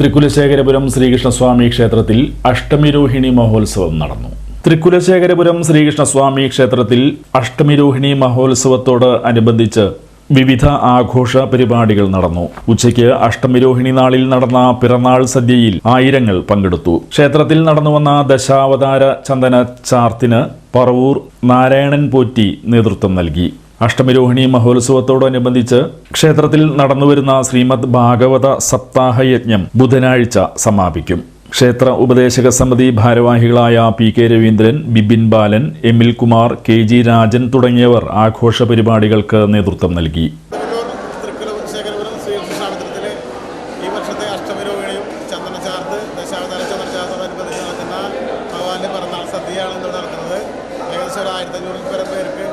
തൃക്കുലശേഖരപുരം ശ്രീകൃഷ്ണസ്വാമി ക്ഷേത്രത്തിൽ അഷ്ടമിരോഹിണി മഹോത്സവം നടന്നു. തൃക്കുലശേഖരപുരം ശ്രീകൃഷ്ണസ്വാമി ക്ഷേത്രത്തിൽ അഷ്ടമിരോഹിണി മഹോത്സവത്തോട് അനുബന്ധിച്ച് വിവിധ ആഘോഷ പരിപാടികൾ നടന്നു. ഉച്ചയ്ക്ക് അഷ്ടമിരോഹിണി നാളിൽ നടന്ന പിറന്നാൾ സദ്യയിൽ ആയിരങ്ങൾ പങ്കെടുത്തു. ക്ഷേത്രത്തിൽ നടന്നു വന്ന ദശാവതാര ചന്ദന ചാർത്തിന് പറവൂർ നാരായണൻ പോറ്റി നേതൃത്വം നൽകി. അഷ്ടമിരോഹിണി മഹോത്സവത്തോടനുബന്ധിച്ച് ക്ഷേത്രത്തിൽ നടന്നുവരുന്ന ശ്രീമദ് ഭാഗവത സപ്താഹ യജ്ഞം ബുധനാഴ്ച സമാപിക്കും. ക്ഷേത്ര ഉപദേശക സമിതി ഭാരവാഹികളായ P K Raveendran Bibin Balan Emil Kumar K G Rajan തുടങ്ങിയവർ ആഘോഷ പരിപാടികൾക്ക് നേതൃത്വം നൽകി. ഭഗവാന്റെ ഏകദേശം ഒരു ആയിരത്തി അഞ്ഞൂറിൽ പേർക്ക്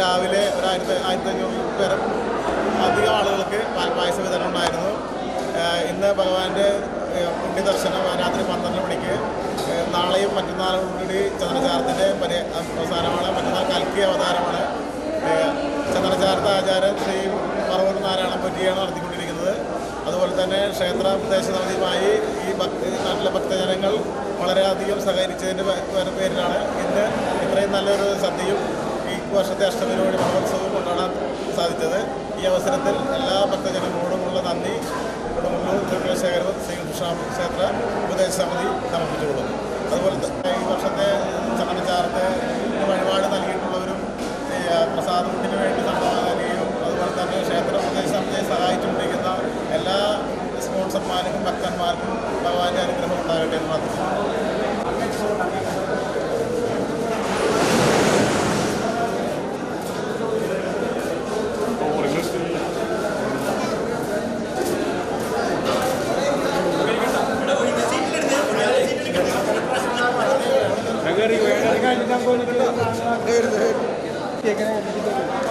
രാവിലെ ഒരു ആയിരത്തി അഞ്ഞൂറിൽ പേരെ അധികം ആളുകൾക്ക് പായസ വിതരണം ഉണ്ടായിരുന്നു. ഇന്ന് ഭഗവാന്റെ പുണ്യ ദർശനം രാത്രി പന്ത്രണ്ട് മണിക്ക്. നാളെയും മറ്റന്നാളും കൂടി ചന്ദ്രചാരത്തിന്റെ പരി അവസാനമാണ് മറ്റന്നാൾ കൽക്കി അവതാരമാണ്. ചന്ദ്രചാരത്തെ ആചാരൻ ശ്രീ പറവൂർ നാരായണൻ പറ്റിയാണ് നടത്തിക്കൊണ്ടിരിക്കുന്നത്. അതുപോലെ തന്നെ ക്ഷേത്ര പ്രദേശ സമിതിയുമായി ഈ ഭക്തി നാട്ടിലെ ഭക്തജനങ്ങൾ വളരെയധികം സഹകരിച്ചതിന്റെ പേരിലാണ്. ഇന്ന് ഇത്രയും നല്ലൊരു വർഷത്തെ അഷ്ടമിരോടി മഹോത്സവം കൊണ്ടാടാൻ സാധിച്ചത്. ഈ അവസരത്തിൽ എല്ലാ ഭക്തജനങ്ങളോടുമുള്ള നന്ദി. കുടുംബങ്ങളും ത്രിപുരശേഖരവും ശ്രീകൃഷ്ണ ക്ഷേത്ര ഉപദേശ സമിതി സമർപ്പിച്ചുകൊള്ളുന്നു. ¿Qué es